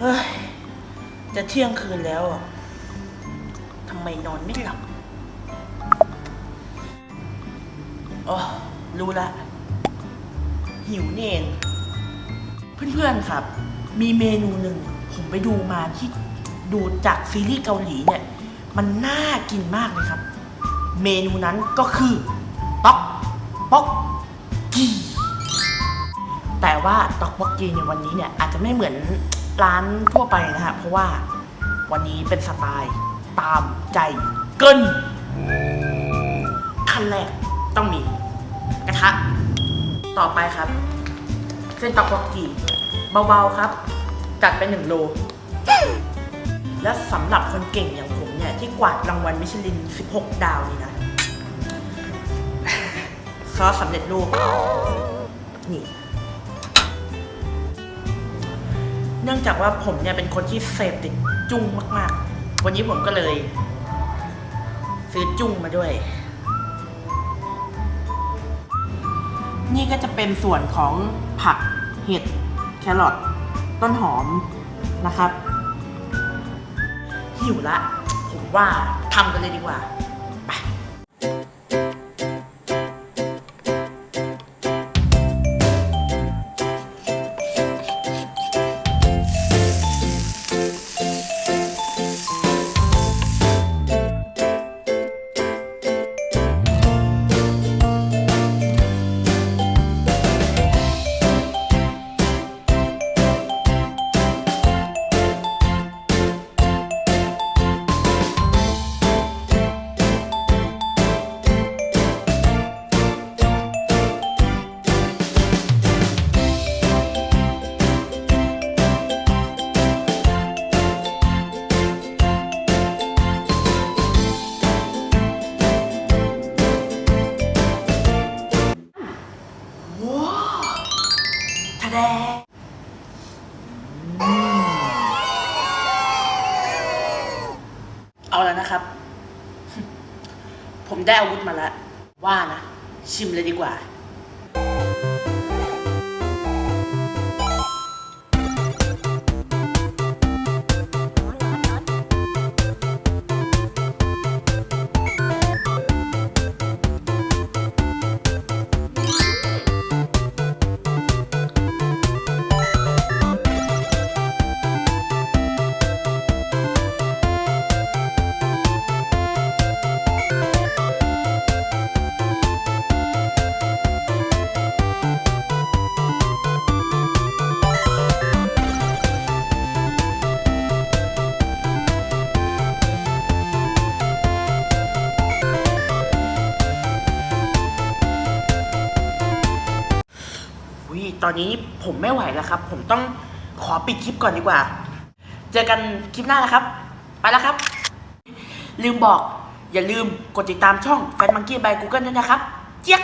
เฮ้ย จะเที่ยงคืนแล้วอะทำไมนอนไม่หลับอ๋อรู้ละ หิวนี่เอง เพื่อนๆครับ มีเมนูหนึ่ง ผมไปดูมาที่ดูจากซีรีส์เกาหลีเนี่ย มันน่ากินมากเลยครับ เมนูนั้นก็คือต๊อกป๊อกกีแต่ว่าต๊อกป๊อกกีในวันนี้เนี่ยอาจจะไม่เหมือน ร้านทั่วไปนะฮะเพราะว่าวันนี้เป็นสไตล์ตามใจเกินขั้นแรกต้องมีกระทะต่อไปครับ เส้นตอกป๊อกกีเบาๆครับ จัดไปหนึ่งโล และสำหรับคนเก่งอย่างผมเนี่ย ที่กวาดรางวัลมิชลิน 16 ดาวนี่นะ ซอสสำเร็จรูปนี่ เนื่องจากว่าผมเนี่ยเป็นคนที่เสพติดจุ้งมากๆ วันนี้ผมก็เลย ซื้อจุ้งมาด้วย นี่ก็จะเป็นส่วนของผักเห็ดแครอทต้นหอมนะครับ หิวละ ผมว่าทำกันเลยดีกว่าะแดเอาแล้วนะครับ ผมได้อาวุธมาแล้ว ว่านะ ชิมเลยดีกว่า ตอนนี้ผมไม่ไหวแล้วครับ ผมต้องขอปิดคลิปก่อนดีกว่า เจอกันคลิปหน้านะครับ ไปแล้วครับ ลืมบอกอย่าลืมกดติดตามช่องแฟนมังกี้บายกูเกิลด้วยนะครับ เจี๊ยก